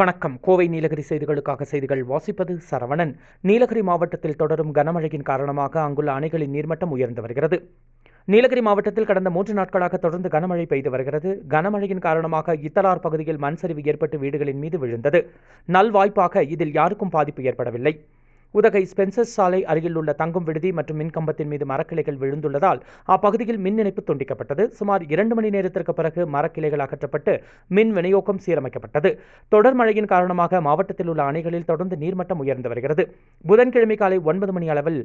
வணக்கம். கோவை நீலகிரி செய்திகளுக்காக செய்திகள் வாசிப்பது சரவணன். நீலகிரி மாவட்டத்தில் தொடரும் கனமழையின் காரணமாக அங்குள்ள அணைகளின் நீர்மட்டம் உயர்ந்து வருகிறது. நீலகிரி மாவட்டத்தில் கடந்த மூன்று நாட்களாக தொடர்ந்து கனமழை பெய்து வருகிறது. கனமழையின் காரணமாக இத்தலார் பகுதியில் மண் சரிவு ஏற்பட்டு வீடுகளின் மீது விழுந்தது. நல்வாய்ப்பாக இதில் யாருக்கும் பாதிப்பு ஏற்படவில்லை. உதகை ஸ்பென்சர்ஸ் சாலை அருகில் உள்ள தங்கும் விடுதி மற்றும் மின் கம்பத்தின் மீது மரக்கிளைகள் விழுந்துள்ளதால் அப்பகுதியில் மின் இணைப்பு துண்டிக்கப்பட்டது. சுமார் இரண்டு மணி நேரத்திற்கு பிறகு மரக்கிளைகள் அகற்றப்பட்டு மின் விநியோகம் சீரமைக்கப்பட்டது. தொடர் மழையின் காரணமாக மாவட்டத்தில் உள்ள அணைகளில் தொடர்ந்து நீர்மட்டம் உயர்ந்து வருகிறது. புதன்கிழமை காலை ஒன்பது மணி அளவில்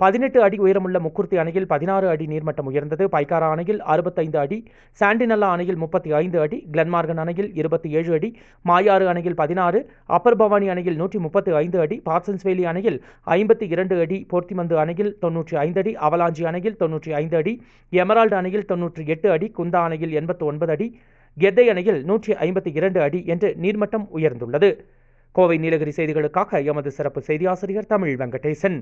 பதினெட்டு அடி உயரமுள்ள முக்குர்த்தி அணையில் பதினாறு அடி நீர்மட்டம் உயர்ந்தது. பைக்காரா அணையில் அறுபத்தைந்து அடி சாண்டினல்லா அணையில் முப்பத்தி ஐந்து அடி கிளன்மார்கன் அணையில் இருபத்தி ஏழு அடி மாயாறு அணையில் பதினாறு அப்பர் பவானி அணையில் நூற்றி முப்பத்தி ஐந்து அடி பாட்சன்ஸ்வேலி அணையில் ஐம்பத்தி இரண்டு அடி போர்த்திமந்து அணையில் தொன்னூற்றி ஐந்து அடி அவலாஞ்சி அணையில் தொன்னூற்றி ஐந்து அடி எமரால்டு அணையில் தொன்னூற்றி எட்டு அடி குந்தா அணையில் எண்பத்து ஒன்பது அடி கெத்தை அணையில் நூற்றி ஐம்பத்தி இரண்டு அடி என்று நீர்மட்டம் உயர்ந்துள்ளது. கோவை நீலகிரி செய்திகளுக்காக எமது சிறப்பு செய்தியாசிரியர் தமிழ் வெங்கடேசன்.